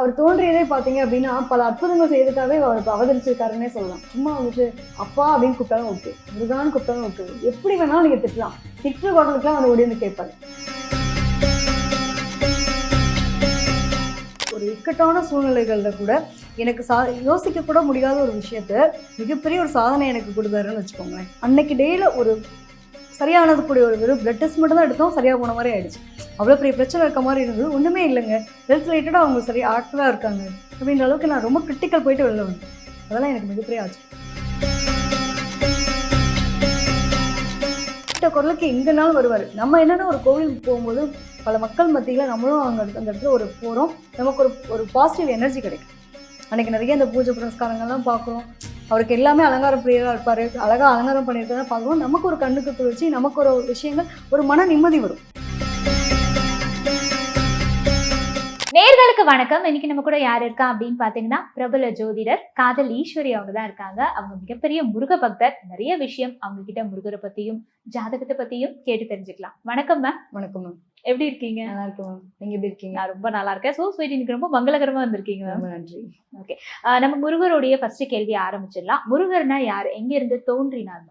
அவர் தோன்றியதே பார்த்தீங்க அப்படின்னா பல அற்புதங்கள் செய்யறதுக்காகவே அவர் அவதரிச்சிருக்காருன்னே சொல்லலாம். சும்மா வந்துட்டு அப்பா அப்படின்னு கூப்பிட்டாலும் ஓகே. முருகான்னு கூப்பிட்டாலும் ஓகே. எப்படி வேணாலும் நீங்கள் திட்டலாம். திட்டுற குடலுக்குலாம் அவர் ஓடி வந்து கேட்பாரு. ஒரு இக்கட்டான சூழ்நிலைகளில் கூட எனக்கு சா யோசிக்க கூட முடியாத ஒரு விஷயத்த மிகப்பெரிய ஒரு சாதனை எனக்கு கொடுத்தாருன்னு வச்சுக்கோங்களேன். அன்னைக்கு டேயில் ஒரு சரியானது கூடிய ஒரு வெறும் பிளட் டெஸ்ட் மட்டும் தான் எடுத்தோம் சரியாக போன மாதிரி ஆயிடுச்சு. அவ்வளோ பெரிய பிரச்சனை இருக்க மாதிரி இருந்தது. ஒன்றுமே இல்லைங்க. ஹெல்த் ரிலேட்டடாக அவங்க சரி ஆக்டிவாக இருக்காங்க. அப்படின்ற அளவுக்கு நான் ரொம்ப கிரிட்டிக்கல் போயிட்டு வெளில வந்தேன். அதெல்லாம் எனக்கு மிகப்பெரிய ஆச்சு கிட்ட குரலுக்கு எங்கேனாலும் வருவார். நம்ம என்னென்னா ஒரு கோவிலுக்கு போகும்போது பல மக்கள் மத்தியில் நம்மளும் அங்கே அந்த இடத்துல ஒரு போகிறோம் நமக்கு ஒரு ஒரு பாசிட்டிவ் எனர்ஜி கிடைக்கும். அன்றைக்கி நிறைய இந்த பூஜை புரஸ்காரங்கள்லாம் பார்க்குறோம். அவருக்கு எல்லாமே அலங்கார பிரியராக இருப்பார். அழகாக அலங்காரம் பண்ணியிருக்கதான் பார்க்குறோம். நமக்கு ஒரு கண்ணுக்கு குளிர்ச்சி நமக்கு ஒரு விஷயங்கள் ஒரு மன நிம்மதி வரும். நேர்களுக்கு வணக்கம். இன்னைக்கு நம்ம கூட யார் இருக்கா அப்படின்னு பாத்தீங்கன்னா பிரபல ஜோதிடர் காதல் ஈஸ்வரி அவங்க தான் இருக்காங்க. அவங்க மிகப்பெரிய முருக பக்தர். நிறைய விஷயம் அவங்க கிட்ட முருகரை பத்தியும் ஜாதகத்தை பத்தியும் கேட்டு தெரிஞ்சுக்கலாம். வணக்கம் மேம் வணக்கம் மேம் எப்படி இருக்கீங்க? நல்லா இருக்கேன் மேம். நீங்கள் எப்படி இருக்கீங்க? நான் ரொம்ப நல்லா இருக்கேன். சோ ஸ்வீட் இன்னைக்கு ரொம்ப மங்களகரமா வந்திருக்கீங்க மேம். ரொம்ப நன்றி. நம்ம முருகருடைய ஃபர்ஸ்ட் கேள்வி ஆரம்பிச்சிடலாம். முருகர்னா யார்? எங்க இருந்து தோன்றினார்?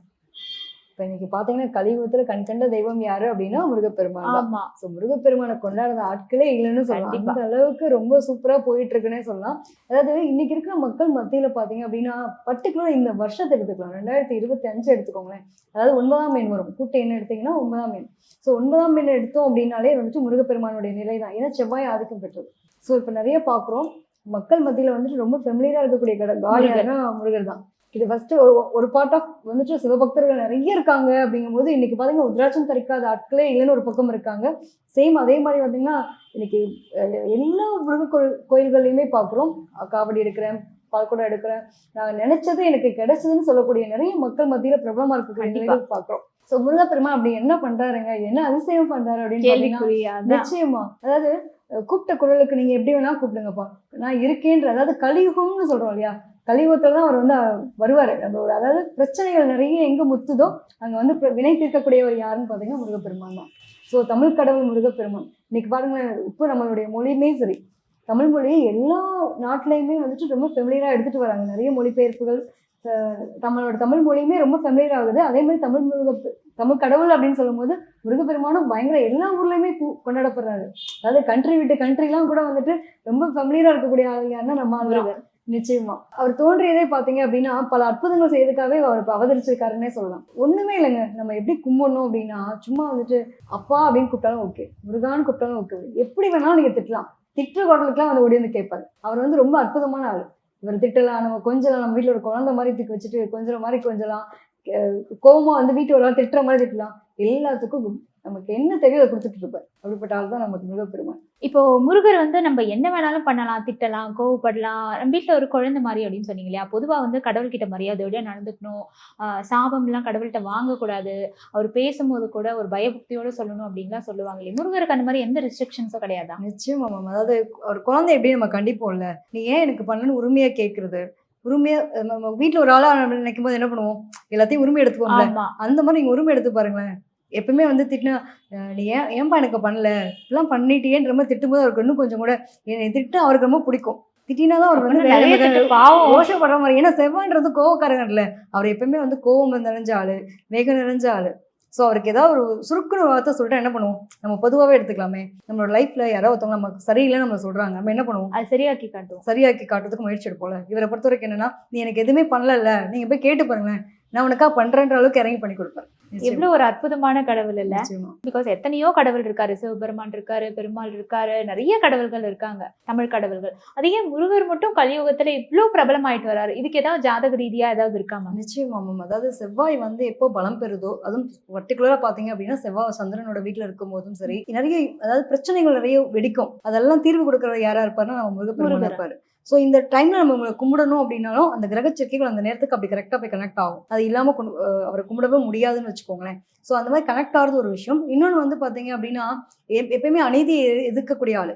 இப்போ இன்னைக்கு பார்த்தீங்கன்னா கலியுகத்தில் கண் கண்ட தெய்வம் யாரு அப்படின்னா முருகப்பெருமான் ஆமா. ஸோ முருகப்பெருமானை கொண்டாடுற ஆட்களே இல்லைன்னு சொல்லலாம். அந்த அளவுக்கு ரொம்ப சூப்பராக போயிட்டு இருக்குன்னே சொல்லலாம். அதாவது இன்னைக்கு இருக்கிற மக்கள் மத்தியில் பார்த்தீங்க அப்படின்னா பர்டிகுலர் இந்த வருஷத்தை எடுத்துக்கலாம். ரெண்டாயிரத்தி இருபத்தி அஞ்சு எடுத்துக்கோங்களேன். அதாவது ஒன்பதாம் எண் வரும். கூட்டு எண் எடுத்தீங்கன்னா ஒன்பதாம் எண். ஸோ ஒன்பதாம் எண் எடுத்தோம் அப்படின்னாலே வந்துட்டு முருகப்பெருமானுடைய நிலை தான். ஏன்னா செவ்வாய் ஆதிக்கம் பெற்றது. ஸோ இப்போ நிறைய பார்க்குறோம் மக்கள் மத்தியில் வந்துட்டு ரொம்ப ஃபெமிலியராக இருக்கக்கூடிய கட காலியானா முருகர் தான். இது ஃபர்ஸ்ட் ஒரு ஒரு பார்ட் ஆஃப் வந்துட்டு சிவபக்தர்கள் நிறைய இருக்காங்க அப்படிங்கும்போது இன்னைக்கு பார்த்தீங்கன்னா உத்ராட்சம் தரிக்காத ஆட்களே இல்லைன்னு ஒரு பக்கம் இருக்காங்க. சேம் அதே மாதிரி பார்த்தீங்கன்னா இன்னைக்கு எல்லா முருக கோயில் கோயில்கள்லையுமே பார்க்குறோம் காவடி எடுக்கிறேன் பால்குடம் எடுக்கிறேன். நான் நினைச்சது எனக்கு கிடைச்சதுன்னு சொல்லக்கூடிய நிறைய மக்கள் மத்தியில் பிரபலமா இருக்கக்கூடிய பார்க்குறோம் ஸோ முருகப்பெருமா அப்படி என்ன பண்றாருங்க? என்ன அதிசயம் பண்றாரு அப்படின்னு. நிச்சயமா. அதாவது கூப்பிட்ட குரலுக்கு நீங்க எப்படி வேணா கூப்பிடுங்கப்பா. நான் இருக்கேன்ற அதாவது கலியுகம்னு சொல்றோம் இல்லையா? கலியுகத்தில் தான் அவர் வந்து வருவார். நம்ம அந்த ஒரு அதாவது பிரச்சனைகள் நிறைய எங்கே முத்துதோ அங்கே வந்து வினை தீர்க்கக்கூடியவர் யாருன்னு பார்த்தீங்கன்னா முருகப்பெருமான் தான். ஸோ தமிழ் கடவுள் முருகப்பெருமான். இன்னைக்கு பாருங்களேன் இப்போ நம்மளுடைய மொழியுமே சரி. தமிழ் மொழியை எல்லா நாட்டிலையுமே வந்துட்டு ரொம்ப ஃபெமிலியராக எடுத்துகிட்டு வராங்க. நிறைய மொழிபெயர்ப்புகள் தமிழோட நம்மளோட தமிழ் மொழியுமே ரொம்ப ஃபெமிலியர் ஆகுது. அதே மாதிரி தமிழ் முருக தமிழ் கடவுள் அப்படின்னு சொல்லும்போது முருகப்பெருமானும் பயங்கர எல்லா ஊர்லேயுமே பூ- கொண்டாடப்படுறாரு. அதாவது கண்ட்ரி விட்டு கண்ட்ரிலாம் கூட வந்துட்டு ரொம்ப ஃபெமிலியராக இருக்கக்கூடிய ஆள் யாருன்னா நம்ம ஆளுங்க. நிச்சயமா. அவர் தோன்றியதே பாத்தீங்க அப்படின்னா பல அற்புதங்கள் செய்யறதுக்காகவே அவர் அவதரிச்சிருக்காருன்னே சொல்லலாம். ஒண்ணுமே இல்லைங்க. நம்ம எப்படி கும்பிடணும் அப்படின்னா சும்மா வந்துட்டு அப்பா அப்படின்னு கூப்பிட்டாலும் ஓகே. முருகான்னு கூப்பிட்டாலும் ஓகே. எப்படி வேணாலும் நீங்க திட்டலாம். திட்டுற குடலுக்குலாம் வந்து ஓடி வந்து கேட்பாரு. அவர் வந்து ரொம்ப அற்புதமான ஆள். இவர் திட்டலாம் நம்ம கொஞ்சலாம் நம்ம வீட்டில் ஒரு குழந்தை மாதிரி தூக்கி வச்சுட்டு கொஞ்சம் மாதிரி கொஞ்சலாம் அஹ் வந்து வீட்டு ஒரு திட்டுற மாதிரி திட்டலாம். எல்லாத்துக்கும் நமக்கு என்ன தேவையோ அதை கொடுத்துட்டு இருப்பார். அப்படிப்பட்ட ஆள் தான் நமக்கு முருகப்பெருமான். இப்போ முருகர் வந்து நம்ம என்ன வேணாலும் பண்ணலாம் திட்டலாம் கோவப்படலாம். நம்ம வீட்டில் ஒரு குழந்தை மாதிரி அப்படின்னு சொன்னீங்க இல்லையா? பொதுவாக வந்து கடவுள்கிட்ட மரியாதையோட நடந்துக்கணும். சாபம்லாம் கடவுள்கிட்ட வாங்கக்கூடாது. அவர் பேசும்போது கூட ஒரு பயபக்தியோட சொல்லணும் அப்படின்லாம் சொல்லுவாங்க இல்லையா? முருகருக்கு அந்த மாதிரி எந்த ரெஸ்ட்ரிக்ஷன்ஸும் கிடையாதா? நிச்சயமா மேம் அதாவது ஒரு குழந்தை எப்படி நம்ம கண்டிப்போம்ல நீ ஏன் எனக்கு பண்ணணும்னு உரிமையா கேட்கறது உரிமையா அஹ் நம்ம வீட்டில் ஒரு ஆளா நம்ம நினைக்கும் போது என்ன பண்ணுவோம்? எல்லாத்தையும் உரிமை ஆமா. அந்த மாதிரி நீங்க உரிமை எடுத்து பாருங்களேன். எப்பவுமே வந்து திட்டினா நீ ஏன் ஏன்பா எனக்கு பண்ணல? இப்பெல்லாம் பண்ணிட்டியேன்ற மாதிரி திட்டும்போது அவருக்கு இன்னும் கொஞ்சம் கூட என்னை திட்டு அவருக்கு ரொம்ப பிடிக்கும். திட்டினா தான் அவர் வந்து பாவம். ரோஷப்படுற மாதிரி ஏன்னா செவ்வான்றது கோவக்காரங்கல்ல அவர் எப்பவுமே வந்து கோவம் நிறைஞ்ச ஆளு வேகம் நிறைஞ்ச ஆளு. ஸோ அவருக்கு ஏதாவது ஒரு சுருக்குன்னு வார்த்தை சொல்லிட்டா என்ன பண்ணுவோம்? நம்ம பொதுவாகவே எடுத்துக்கலாமே. நம்மளோட லைஃப்ல யாரோ ஒருத்தவங்க நமக்கு சரியில்லை நம்ம சொல்றாங்க நம்ம என்ன பண்ணுவோம்? அது சரியாக்கி காட்டுவோம். சரியாக்கி காட்டுறதுக்கு முயற்சி எடுப்போம்ல. இவரை பொறுத்த வரைக்கும் என்னன்னா நீ எனக்கு எதுவுமே பண்ணல நீங்க போய் கேட்டு பாருங்களேன். நான் உனக்கா பண்றேன்ற அளவுக்கு இறங்கி பண்ணி கொடுப்பேன். எவ்வளவு ஒரு அற்புதமான கடவுள் இல்ல. பிகாஸ் எத்தனையோ கடவுள் இருக்காரு. சிவபெருமான் இருக்காரு பெருமாள் இருக்காரு. நிறைய கடவுள்கள் இருக்காங்க. தமிழ் கடவுள்கள். அதே முருகர் மட்டும் கலியுகத்துல இவ்வளவு பிரபலமாயிட்டு வராரு. இதுக்கு ஏதாவது ஜாதக ரீதியா ஏதாவது இருக்காமா நிச்சயமா மேம் அதாவது செவ்வாய் வந்து எப்போ பலம் பெறுதோ அதுவும் பர்டிகுலரா பாத்தீங்க அப்படின்னா செவ்வாய் சந்திரனோட வீட்டுல இருக்கும் போதும் சரி நிறைய அதாவது பிரச்சனைகள் நிறைய வெடிக்கும். அதெல்லாம் தீர்வு கொடுக்கறது யாரா இருப்பாருன்னா நம்ம முருகப்பெருமான். இருப்பாரு. ஸோ இந்த டைம்ல நம்ம உங்களை கும்பிடணும் அப்படின்னாலும் அந்த கிரக சேர்க்கைகள் அந்த நேரத்துக்கு அப்படி கரெக்டாக போய் கனெக்ட் ஆகும். அது இல்லாம கொண்டு அஹ் அவரை கும்பிடவே முடியாதுன்னு வச்சுக்கோங்களேன். ஸோ அந்த மாதிரி கனெக்ட் ஆகிறது ஒரு விஷயம். இன்னொன்று வந்து பாத்தீங்க அப்படின்னா எப்- எப்பயுமே அநீதியை எதிர்க்கக்கூடிய ஆளு.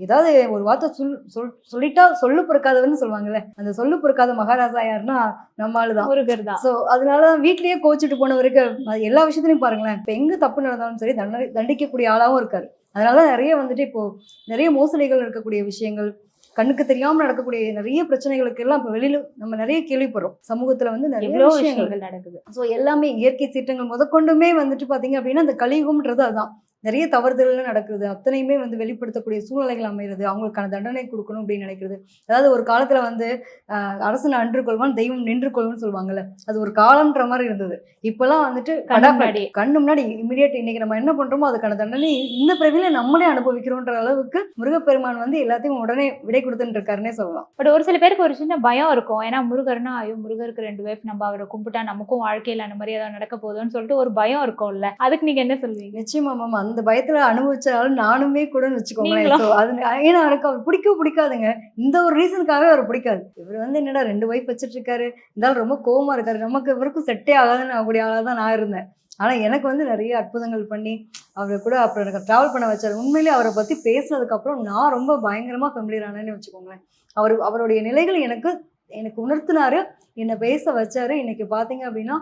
ஏதாவது ஒரு வார்த்தை சொல் சொல் சொல்லிட்டா சொல்லு பொறுக்காதவன்னு சொல்லுவாங்கல்ல. அந்த சொல்லு பொறுக்காத மகாராஜா யாருன்னா நம்ம முருகர் தான். ஸோ அதனால தான் வீட்லயே கோச்சிட்டு போனவருக்கு அது எல்லா விஷயத்துலையும் பாருங்களேன் இப்போ எங்க தப்பு நடந்தாலும் சரி தண்டனை தண்டிக்கக்கூடிய ஆளாவும் இருக்காரு. அதனால தான் நிறைய வந்துட்டு இப்போ நிறைய மோசடிகள் இருக்கக்கூடிய விஷயங்கள் கண்ணுக்கு தெரியாம நடக்கக்கூடிய நிறைய பிரச்சனைகளுக்கு எல்லாம் இப்ப வெளியில நம்ம நிறைய கேள்விப்படுறோம். சமூகத்துல வந்து நிறைய விஷயங்கள். நடக்குது. ஸோ எல்லாமே இயற்கை சீற்றங்கள் முதற்கொண்டுமே வந்துட்டு பாத்தீங்க அப்படின்னா அந்த கலியுகம்ன்றது அதுதான் நிறைய தவறுதல்கள் நடக்குது. அத்தனையுமே வந்து வெளிப்படுத்தக்கூடிய சூழ்நிலைகள் அமைகிறது அவங்களுக்கான தண்டனை கொடுக்கணும் அப்படின்னு நினைக்கிறது. அதாவது ஒரு காலத்துல வந்து ஆஹ், அரசன் அன்று கொள்வான் தெய்வம் நின்று கொள்வான்னு சொல்லுவாங்கல்ல. அது ஒரு காலம்ன்ற மாதிரி இருந்தது. இப்பெல்லாம் வந்துட்டு முன்னாடி. கண்ணு முன்னாடி இமிடியேட் இன்னைக்கு நம்ம என்ன பண்றோமோ அதுக்கான தண்டனை இந்த பிறவில நம்மளே அனுபவிக்கிறோன்ற அளவுக்கு முருகப்பெருமான் வந்து எல்லாத்தையும் உடனே விடை கொடுத்துட்டு இருக்காருன்னே சொல்லலாம். பட் ஒரு சில பேருக்கு ஒரு சின்ன பயம் இருக்கும். ஏன்னா முருகர்னா ஐயோ முருகருக்கு ரெண்டு வைஃப் நம்ம அவரை கும்பிட்டா நமக்கும் வாழ்க்கையில அந்த மாதிரி ஏதாவது நடக்க போகுதுன்னு சொல்லிட்டு ஒரு பயம் இருக்கும்ல. அதுக்கு நீங்க என்ன சொல்வீங்க? நிச்சயமா மேம் அந்த பயத்துல அனுபவிச்சாலும் நானுமே கூட வச்சுக்கோங்களேன்? So, அது ஏன்னா எனக்கு அவர் பிடிக்கவே பிடிக்காதுங்க. இந்த ஒரு ரீசனுக்காகவே அவர் பிடிக்காது. இவர் வந்து என்னடா ரெண்டு ஒய்ஃப் வச்சிட்டு இருக்காரு இருந்தாலும் ரொம்ப கோவமா இருக்காரு. நமக்கு இவருக்கும் செட்டே ஆகாதுன்னு அப்படி ஆளாக தான் நான் இருந்தேன். ஆனா எனக்கு வந்து நிறைய அற்புதங்கள் பண்ணி அவரை கூட அப்புறம் எனக்கு டிராவல் பண்ண வச்சாரு. உண்மையிலேயே அவரை பத்தி பேசுனதுக்கு அப்புறம் நான் ரொம்ப பயங்கரமா ஃபெமிலியர் ஆனேன்னு வச்சுக்கோங்களேன். அவர் அவருடைய நிலைகள் எனக்கு எனக்கு உணர்த்தினாரு. என்னை பேச வச்சாரு. இன்னைக்கு பாத்தீங்க அப்படின்னா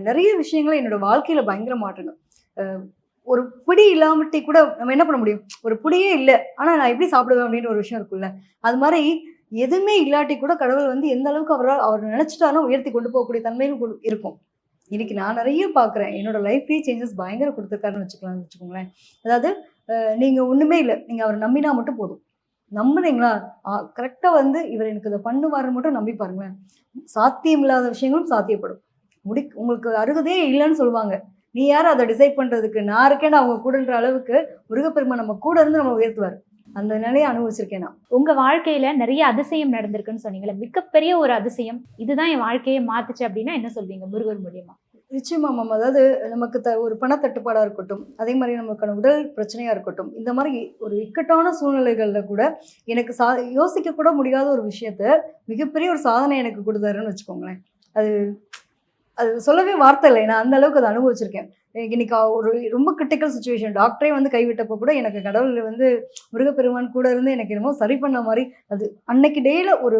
நிறைய விஷயங்களை என்னோட வாழ்க்கையில பயங்கர அஹ், ஒரு பிடி இல்லாமட்டி கூட நம்ம என்ன பண்ண முடியும்? ஒரு பிடியே இல்லை. ஆனால் நான் எப்படி சாப்பிடுவேன் அப்படின்ற ஒரு விஷயம் இருக்குல்ல அது மாதிரி எதுவுமே இல்லாட்டி கூட கடவுள் வந்து எந்த அளவுக்கு அவரால் அவர் நினைச்சிட்டாலும் உயர்த்தி கொண்டு போகக்கூடிய தன்மையும் இருக்கும். இன்னைக்கு நான் நிறைய பார்க்குறேன் என்னோட லைஃப்லேயே சேஞ்சஸ் பயங்கர கொடுத்துருக்காருன்னு வச்சுக்கலாம்னு வச்சுக்கோங்களேன். அதாவது நீங்கள் ஒன்றுமே இல்லை. நீங்கள் அவரை நம்பினா மட்டும் போதும். நம்புனீங்களா? கரெக்டாக வந்து இவர் எனக்கு இதை பண்ணுவாருன்னு மட்டும் நம்பி பாருங்களேன். சாத்தியம் இல்லாத விஷயங்களும் சாத்தியப்படும். முடி உங்களுக்கு அருகதே இல்லைன்னு சொல்லுவாங்க. நீ யார் அதை டிசைட் பண்றதுக்கு? நான் இருக்கேன்னு அவங்க கூடன்ற அளவுக்கு முருகப்பெருமான் நம்ம கூட இருந்து நம்ம உயர்த்துவார். அந்த நிலையை அனுபவிச்சிருக்கேன் நான். உங்க வாழ்க்கையில நிறைய அதிசயம் நடந்திருக்குன்னு சொன்னீங்கல்ல மிகப்பெரிய ஒரு அதிசயம். இதுதான் என் வாழ்க்கையை மாத்துச்சு அப்படின்னா என்ன சொல்வீங்க முருகர் மூலியமா? நிச்சயமா மேம் அதாவது நமக்கு த ஒரு பணத்தட்டுப்பாடா இருக்கட்டும் அதே மாதிரி நமக்கான உடல் பிரச்சனையா இருக்கட்டும் இந்த மாதிரி ஒரு இக்கட்டான சூழ்நிலைகள்ல கூட எனக்கு சா யோசிக்க கூட முடியாத ஒரு விஷயத்த மிகப்பெரிய ஒரு சாதனை எனக்கு கொடுத்தாருன்னு வச்சுக்கோங்களேன். அது அது சொல்லவே வார்த்தை இல்லை. நான் அந்த அளவுக்கு அதை அனுபவிச்சிருக்கேன். எனக்கு இன்னைக்கு ஒரு ரொம்ப கிரிட்டிக்கல் சுச்சுவேஷன் டாக்டரே வந்து கைவிட்டப்போ கூட எனக்கு கடவுள் வந்து முருகப்பெருமான் கூட இருந்து எனக்கு என்னமோ சரி பண்ண மாதிரி அது அன்னைக்கு டேயில் ஒரு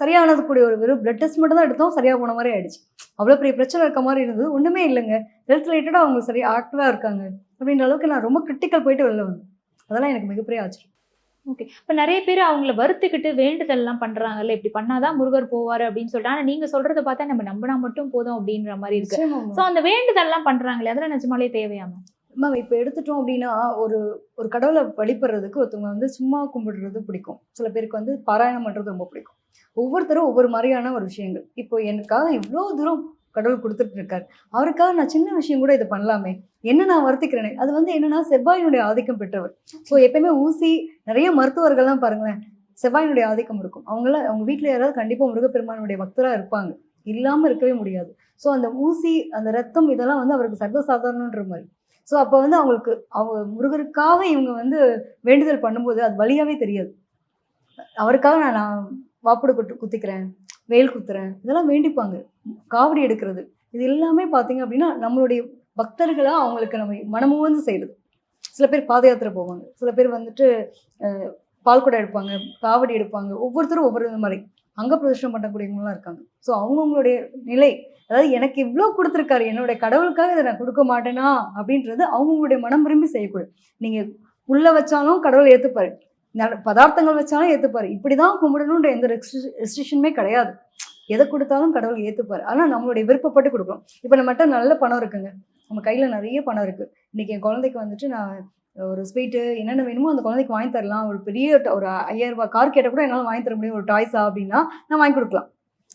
சரியானது கூடிய ஒரு வெறும் பிளட் டெஸ்ட் மட்டும் தான் எடுத்தோம். சரியாக போன மாதிரி ஆயிடுச்சு. அவ்வளோ பெரிய பிரச்சனை இருக்க மாதிரி இருந்தது. ஒன்றுமே இல்லைங்க. ஹெல்த் ரிலேட்டடாக அவங்க சரி ஆக்டிவாக இருக்காங்க. அப்படின்ற அளவுக்கு நான் ரொம்ப கிரிட்டிக்கல் போயிட்டு வெளில வந்தேன். அதெல்லாம் எனக்கு மிகப்பெரிய ஆச்சரியம். ஓகே இப்ப நிறைய பேர் அவங்கள வருத்திக்கிட்டு வேண்டுதல் எல்லாம் பண்றாங்கல்ல. இப்படி பண்ணாதான் முருகர் போவாரு அப்படின்னு சொல்லிட்டு. ஆனா நீங்க சொல்றத பார்த்தா நம்ம நம்பினா மட்டும் போதும் அப்படின்ற மாதிரி இருக்கு. சோ அந்த வேண்டுதல் எல்லாம் பண்றாங்களே அதெல்லாம் நிஜமாலே தேவையாம மேம் இப்போ எடுத்துட்டோம் அப்படின்னா ஒரு ஒரு கடவுளை வழிபடுறதுக்கு ஒருத்தவங்க வந்து சும்மா கும்பிடுறது பிடிக்கும். சில பேருக்கு வந்து பாராயணம் பண்ணுறது ரொம்ப பிடிக்கும். ஒவ்வொருத்தரும் ஒவ்வொரு மாதிரியான ஒரு விஷயங்கள். இப்போ எனக்காக இவ்வளோ தூரம் கடவுள் கொடுத்துட்ருக்கார் அவருக்காக நான் சின்ன விஷயம் கூட இதை பண்ணலாமே. என்ன நான் வருத்திக்கிறேனே? அது வந்து என்னன்னா செவ்வாயினுடைய ஆதிக்கம் பெற்றவர். ஸோ எப்பயுமே ஊசி நிறைய மருத்துவர்கள்லாம் பாருங்களேன் செவ்வாயினுடைய ஆதிக்கம் இருக்கும். அவங்களாம் அவங்க வீட்டில் யாராவது கண்டிப்பாக முருகப்பெருமானுடைய பக்தராக இருப்பாங்க. இல்லாமல் இருக்கவே முடியாது. ஸோ அந்த ஊசி அந்த ரத்தம் இதெல்லாம் வந்து அவருக்கு சர்வசாதாரணன்ற மாதிரி. ஸோ அப்போ வந்து அவங்களுக்கு அவங்க முருகருக்காக இவங்க வந்து வேண்டுதல் பண்ணும்போது அது வழியாகவே தெரியாது. அவருக்காக நான் நான் வாப்புடு குத்து குத்திக்கிறேன். வேல் குத்துறேன். இதெல்லாம் வேண்டிப்பாங்க. காவடி எடுக்கிறது. இது எல்லாமே பார்த்தீங்க அப்படின்னா நம்மளுடைய பக்தர்களாக அவங்களுக்கு நம்ம மனமுவந்து செய்யுது சில பேர் பாத யாத்திரை போவாங்க. சில பேர் வந்துட்டு பால்குடம் எடுப்பாங்க காவடி எடுப்பாங்க. ஒவ்வொருத்தரும் ஒவ்வொரு மாதிரி. அங்க பிரதர்ஷனம் பண்ணக்கூடியவங்களாம் இருக்காங்க. ஸோ அவங்கவுங்களுடைய நிலை அதாவது எனக்கு இவ்வளோ கொடுத்துருக்காரு என்னுடைய கடவுளுக்காக இதை நான் கொடுக்க மாட்டேனா? அப்படின்றது அவங்கவுங்களுடைய மனம் விரும்பி செய்யக்கூடாது. நீங்கள் உள்ளே வச்சாலும் கடவுள் ஏற்றுப்பாரு பதார்த்தங்கள் வச்சாலும் ஏற்றுப்பார் இப்படி தான் கும்பிடணுன்ற எந்த ரெஸ்ட்ரிக்ஷனுமே கிடையாது. எதை கொடுத்தாலும் கடவுள் ஏற்றுப்பாரு ஆனால் நம்மளுடைய விருப்பப்பட்டு கொடுக்கும் இப்போ நம்மகிட்ட நல்ல பணம் இருக்குங்க. நம்ம கையில் நிறைய பணம் இருக்குது இன்றைக்கி என் குழந்தைக்கு வந்துட்டு நான் ஒரு ஸ்வீட்டு என்னென்ன வேணுமோ அந்த குழந்தைக்கு வாங்கி தரலாம். ஒரு பெரிய ஒரு ஐயாயிரம் ரூபாய் கார் கேட்டால் கூட என்னால் வாங்கி தர முடியும். ஒரு டாய்ஸா அப்படின்னா நான் வாங்கி கொடுக்கலாம்.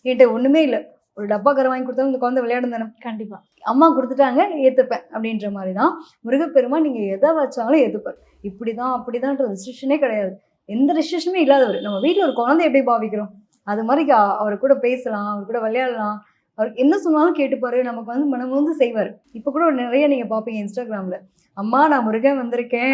என்கிட்ட ஒன்றுமே இல்லை. ஒரு டப்பா காரை வாங்கி கொடுத்தாலும் இந்த குழந்தை விளையாடும் தானே? கண்டிப்பா. அம்மா கொடுத்துட்டாங்க ஏற்றுப்பேன் அப்படின்ற மாதிரி தான் முருகப்பெருமான் நீங்கள் எதை வச்சாலும் ஏற்றுப்பார் இப்படி தான் அப்படி தான்ன்ற ரெஸ்ட்ரிக்ஷனே கிடையாது. எந்த ரெஸ்ட்ரிக்ஷனுமே இல்லாதவர். நம்ம வீட்டில் ஒரு குழந்தை எப்படி பாவிக்கிறோம்? அது மாதிரி அவர் கூட பேசலாம் அவர் கூட விளையாடலாம் அவர் என்ன சொன்னாலும் கேட்டுப்பாரு நமக்கு வந்து மனம் வந்து செய்வார். இப்போ கூட நிறைய நீங்கள் பார்ப்பீங்க இன்ஸ்டாகிராமில். அம்மா நான் முருகன் வந்திருக்கேன்.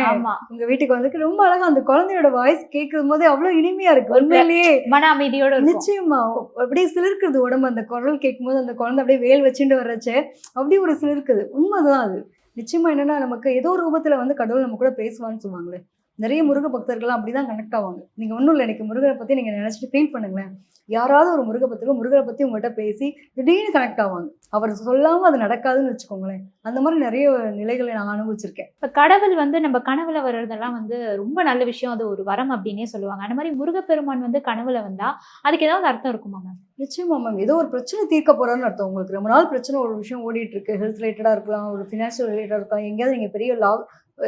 உங்க வீட்டுக்கு வந்திருக்கு ரொம்ப அழகா அந்த குழந்தையோட வாய்ஸ் கேட்கும் போதே அவ்வளவு இனிமையா இருக்கு. உண்மையிலேயே. மன அமைதியோட நிச்சயமா. அப்படியே சிலிர்க்குது உடம்பு. அந்த குரல் கேட்கும்போது அந்த குழந்தை அப்படியே வேல் வச்சுட்டு வர்றச்சே அப்படியே ஒரு சிலிர்க்குது. உண்மைதான் அது. நிச்சயமா என்னன்னா நமக்கு ஏதோ ரூபத்துல வந்து கடவுள் நம்ம கூட பேசுவான்னு சொல்லுவாங்களே. நிறைய முருக பக்தர்கள்லாம் அப்படிதான் கனெக்ட் ஆவாங்க. நீங்க ஒன்றும் இல்லை எனக்கு முருகரை பத்தி நீங்க நினைச்சிட்டு ஃபீல் பண்ணுங்களேன். யாராவது ஒரு முருக பக்தர்கள் முருகரை பத்தி உங்கள்கிட்ட பேசி திடீர்னு கனெக்ட் ஆவாங்க. அவர் சொல்லாம அது நடக்காதுன்னு வச்சுக்கோங்களேன். அந்த மாதிரி நிறைய நிலைகளை நான் அனுபவிச்சிருக்கேன். இப்ப கடவுள் வந்து நம்ம கனவுல வர்றதெல்லாம் வந்து ரொம்ப நல்ல விஷயம். அது ஒரு வரம் அப்படின்னே சொல்லுவாங்க. அந்த மாதிரி முருகப்பெருமான் வந்து கனவுல வந்தா அதுக்கு ஏதாவது அர்த்தம் இருக்குமா மேம் நிச்சயமா மேம் ஏதோ ஒரு பிரச்சனை தீர்க்க போறோம்னு அர்த்தம். உங்களுக்கு ரொம்ப நாள் பிரச்சனை ஒரு விஷயம் ஓடிட்டு இருக்கு. ஹெல்த் ரிலேட்டடா இருக்கலாம் ஒரு ஃபினான்ஷியல் ரிலேட்டடா இருக்கலாம். எங்கேயாவது நீங்க பெரிய லா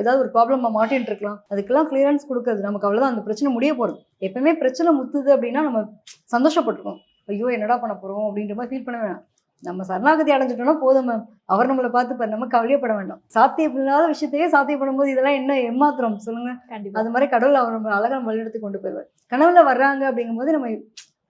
ஏதாவது ஒரு ப்ராப்ளமா மாட்டிட்டு இருக்கலாம் அதுக்கெல்லாம் கிளியரன்ஸ் கொடுக்கறது. நமக்கு அவ்வளவுதான். அந்த பிரச்சனை முடிய போறது. எப்பவுமே பிரச்சனை முத்துது அப்படின்னா நம்ம சந்தோஷப்பட்டுருக்கோம் ஐயோ என்னடா பண்ண போறோம் அப்படின்ற மாதிரி ஃபீல் பண்ண வேணாம். நம்ம சரணாகதி அடைஞ்சிட்டோம்னா போதும் மேம் அவர் நம்மளை பார்த்து நம்ம கவலையப்பட வேண்டாம். சாத்தியமில்லாத விஷயத்தையே சாத்தியப்படும் போது இதெல்லாம் என்ன ஏமாத்திரம் சொல்லுங்க. கண்டிப்பா. அது மாதிரி கடவுள் அவர் நம்ம அழகா நம்ம வழிநடத்தி கொண்டு போயிடுவார். கனவுல வர்றாங்க அப்படிங்கும்போது நம்ம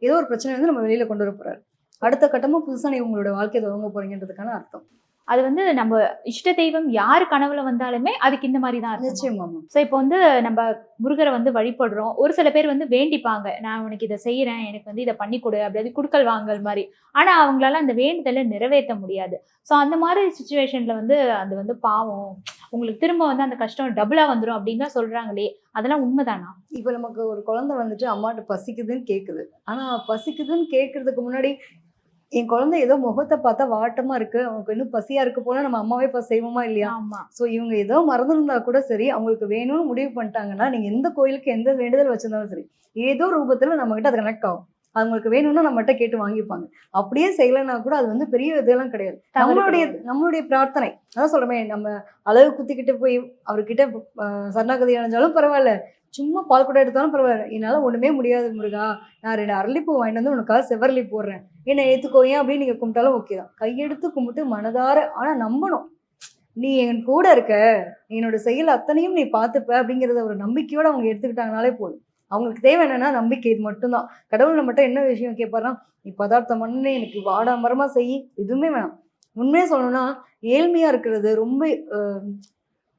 ஏதோ ஒரு பிரச்சனை வந்து நம்ம வெளியில கொண்டு வர போறாரு. அடுத்த கட்டமா புதுசா நீ உங்களோட வாழ்க்கையை தொடங்க போறீங்கன்றதுக்கான அர்த்தம். அது வந்து நம்ம இஷ்ட தெய்வம் யாரு கனவுல வந்தாலுமே அதுக்கு இந்த மாதிரி தான் நிச்சயமா ஸோ இப்போ வந்து நம்ம முருகரை வந்து வழிபடுறோம். ஒரு சில பேர் வந்து வேண்டிப்பாங்க. நான் உனக்கு இதை செய்யறேன் எனக்கு வந்து இதை பண்ணி கொடு. அப்படி குடுக்கல் வாங்கல் மாதிரி. ஆனா அவங்களால அந்த வேண்டுதலை நிறைவேற்ற முடியாது. ஸோ அந்த மாதிரி சுச்சுவேஷன்ல வந்து அது வந்து பாவம். உங்களுக்கு திரும்ப வந்து அந்த கஷ்டம் டபுளா வந்துடும் அப்படின்னு சொல்றாங்களே. அதெல்லாம் உண்மைதானா? இப்போ நமக்கு ஒரு குழந்தை வந்துட்டு அம்மாட்ட பசிக்குதுன்னு கேக்குது. ஆனா பசிக்குதுன்னு கேட்கறதுக்கு முன்னாடி என் குழந்தை ஏதோ முகத்தை பார்த்தா வாட்டமா இருக்கு. அவனுக்கு இன்னும் பசியா இருக்கு போனா நம்ம அம்மாவே இப்போ செய்வோமா இல்லையா? ஸோ இவங்க ஏதோ மறந்துருந்தா கூட சரி அவங்களுக்கு வேணும்னு முடிவு பண்ணிட்டாங்கன்னா நீங்க எந்த கோயிலுக்கு எந்த வேண்டுதல் வச்சிருந்தாலும் சரி ஏதோ ரூபத்துல நம்ம கிட்ட அது கனெக்ட் ஆகும். அவங்களுக்கு வேணும்னா நம்மகிட்ட கேட்டு வாங்கிப்பாங்க. அப்படியே செய்யலைன்னா கூட அது வந்து பெரிய இதெல்லாம் கிடையாது. நம்மளுடைய. நம்மளுடைய பிரார்த்தனை. அதான் சொல்றமே நம்ம அளவு குத்திக்கிட்டு போய் அவர்கிட்ட சரணாகதி அடைஞ்சாலும் பரவாயில்ல. சும்மா பால் கூட எடுத்தாலும் பரவாயில்ல. என்னால் ஒன்றுமே முடியாது முருகா. நான் ரெண்டு அரளிப்பூ வாங்கிட்டு வந்து உனக்காக செவ்வரளி போடுறேன். என்னை ஏற்றுக்கோயேன் ஏன் அப்படின்னு நீங்கள் கும்பிட்டாலும் ஓகே தான். கையெடுத்து கும்பிட்டு மனதார ஆனால் நம்பணும். நீ என் கூட இருக்க. என்னோட செயல் அத்தனையும் நீ பார்த்துப்ப அப்படிங்கிறத ஒரு நம்பிக்கையோடு அவங்க எடுத்துக்கிட்டாங்கனாலே போதும். அவங்களுக்கு தேவை என்னன்னா நம்பிக்கை. இது மட்டும்தான். கடவுள் நம்மகிட்ட என்ன விஷயம் கேட்பாருன்னா நீ பதார்த்தம் பண்ணு எனக்கு வாடாமரமாக செய். எதுவுமே வேணாம். உண்மையாக சொல்லணும்னா ஏழ்மையாக இருக்கிறது ரொம்ப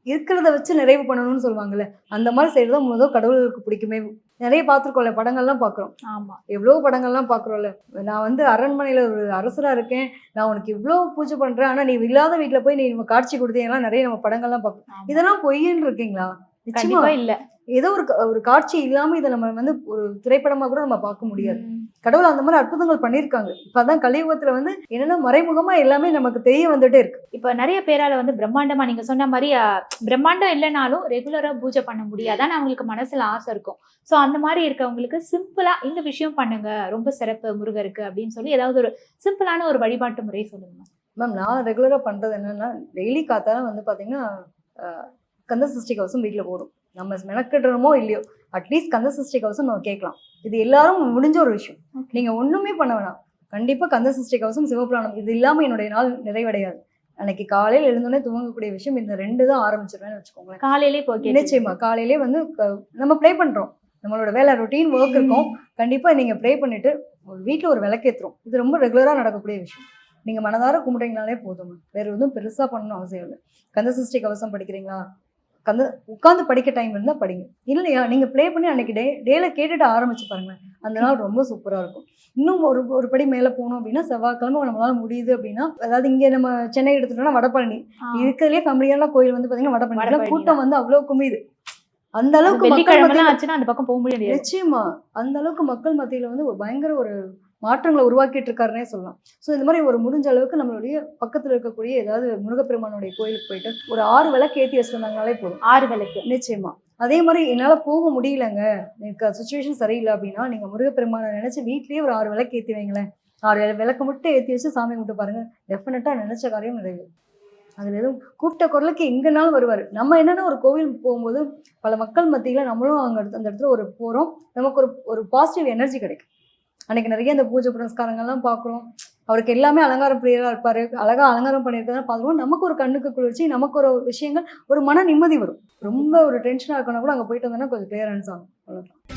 இருக்கிறத வச்சு நிறைவு பண்ணணும்னு சொல்லுவாங்கல்ல அந்த மாதிரி செய்யறது தான் முதல் கடவுளுக்கு பிடிக்குமே. நிறைய பார்த்துருக்கோம்ல படங்கள்லாம் பார்க்குறோம். ஆமா. எவ்வளோ படங்கள்லாம் பார்க்குறோம்ல. நான் வந்து அரண்மனையில் ஒரு அரசராக இருக்கேன். நான் உனக்கு இவ்வளோ பூஜை பண்ணுறேன் ஆனால் நீ இல்லாத வீட்டில் போய் நீ நம்ம காட்சி கொடுத்தீங்கன்னா நிறைய நம்ம படங்கள்லாம் பார்க்கணும் ஆமா. இதெல்லாம் பொய்ன்னு இருக்கீங்களா? கண்டிப்பா இல்ல. ஏதோ ஒரு ஒரு காட்சி இல்லாம இதை நம்ம வந்து ஒரு திரைப்படமா கூட நம்ம பார்க்க முடியாது. கடவுள் அந்த மாதிரி அற்புதங்கள் பண்ணியிருக்காங்க. இப்பதான் கலியுகத்துல வந்து என்னன்னா மறைமுகமா எல்லாமே நமக்கு தெரிய வந்துட்டே இருக்கு. இப்ப நிறைய பேரால வந்து பிரம்மாண்டமா நீங்க சொன்ன மாதிரி பிரம்மாண்டம் இல்லைனாலும் ரெகுலரா பூஜை பண்ண முடியாது ஆனா அவங்களுக்கு மனசுல ஆசை இருக்கும். சோ அந்த மாதிரி இருக்கவங்களுக்கு சிம்பிளா இந்த விஷயம் பண்ணுங்க ரொம்ப சிறப்பு முருகருக்கு அப்படின்னு சொல்லி ஏதாவது ஒரு சிம்பிளான ஒரு வழிபாட்டு முறை சொல்லுங்க. மேம் நான் ரெகுலரா பண்றது என்னன்னா டெய்லி காத்தால வந்து பாத்தீங்கன்னா கந்த சஷ்டி கவசம் வீட்டுல போடும். நம்ம மெனக்கிடுறோமோ இல்லையோ அட்லீஸ்ட் கந்த சஷ்டி கவசம் நம்ம கேட்கலாம். இது எல்லாரும் முடிஞ்ச ஒரு விஷயம். Okay. நீங்க ஒண்ணுமே பண்ண வேணாம். கண்டிப்பா கந்த சஷ்டி கவசம் சிவபுராணம் இது இல்லாம என்னுடைய நாள் நிறைவடையாது. அன்னைக்கு காலையில் எழுந்தோடனே துவங்கக்கூடிய விஷயம் இந்த ரெண்டு தான் ஆரம்பிச்சிருவேன்னு வச்சுக்கோங்களேன். காலையிலே போய் நிச்சயமா காலையிலே வந்து நம்ம ப்ளே பண்றோம். நம்மளோட வேலை ரொட்டீன் ஒர்க் இருக்கும். கண்டிப்பா நீங்க ப்ரே பண்ணிட்டு ஒரு வீட்ல ஒரு விளக்கேத்துறோம். இது ரொம்ப ரெகுலரா நடக்கக்கூடிய விஷயம். நீங்க மனதார கும்பிட்டீங்கனாலே போதும். வேற எதுவும் பெருசா பண்ணணும் அவசியம் இல்லை. கந்த சஷ்டி கவசம் படிக்கிறீங்களா? கந்த உட்காந்து படிக்க டைம் இருந்தா படிங்க. இல்லையா? நீங்க ப்ளே பண்ணி அன்னைக்கு டே டேல கேட்டுட்டு ஆரம்பிச்சு பாருங்க அந்த நாள் ரொம்ப சூப்பரா இருக்கும். இன்னும் ஒரு ஒரு படி மேல போனோம் அப்படின்னா செவ்வாய்க்கிழமை நம்மளால முடியுது அப்படின்னா அதாவது இங்க நம்ம சென்னை எடுத்துட்டோம்னா வடபழனி. இருக்கிறதுலே ஃபேமிலியான கோயில் வந்து பாத்தீங்கன்னா வடபழனி. கூட்டம் வந்து அவ்வளவு குமியுது அந்த அளவுக்கு மக்கள் ஆச்சுன்னா அந்த பக்கம் போக முடியாது. நிச்சயமா. அந்த அளவுக்கு மக்கள் மத்தியில வந்து ஒரு பயங்கர ஒரு மாற்றங்களை உருவாக்கிட்டு இருக்காருன்னே சொல்லலாம். ஸோ இந்த மாதிரி ஒரு முடிஞ்ச அளவுக்கு நம்மளுடைய பக்கத்துல இருக்கக்கூடிய ஏதாவது முருகப்பெருமானுடைய கோயிலுக்கு போயிட்டு ஒரு ஆறு விளக்கு ஏற்றி வச்சுட்டு வந்தாங்கனாலே போதும். ஆறு விளக்கு. நிச்சயமா. அதே மாதிரி என்னால போக முடியலங்க. எனக்கு சுச்சுவேஷன் சரியில்லை அப்படின்னா நீங்க முருகப்பெருமானை நினைச்சு வீட்லயே ஒரு ஆறு விளக்கு ஏற்றி வைங்களேன். ஆறு விள- விளக்கு மட்டும் ஏற்றி வச்சு சாமி கும்பிட்டு பாருங்க. டெஃபினட்டா நினைச்ச காரியம் நிறைவு. அதுல எதுவும் கூப்பிட்ட குரலுக்கு எங்கனாலும் வருவார். நம்ம என்னன்னா ஒரு கோவில் போகும்போது பல மக்கள் மத்தியில நம்மளும் அங்க அந்த இடத்துல ஒரு போறோம். நமக்கு ஒரு ஒரு பாசிட்டிவ் எனர்ஜி கிடைக்கும். அன்னைக்கு நிறைய இந்த பூஜை புரஸ்காரங்கள்லாம் பார்க்குறோம். அவருக்கு எல்லாமே அலங்காரம் பிரியராக இருப்பார். அழகா அலங்காரம் பண்ணியிருக்கிறதா பார்த்துருவோம் நமக்கு ஒரு கண்ணுக்கு குளிர்ச்சி நமக்கு ஒரு விஷயங்கள் ஒரு மன நிம்மதி வரும். ரொம்ப ஒரு டென்ஷனாக இருக்கணும் கூட அங்கே போயிட்டு வந்தோன்னா கொஞ்சம் கிளியரன்ஸ் ஆகும் அவ்வளோதான்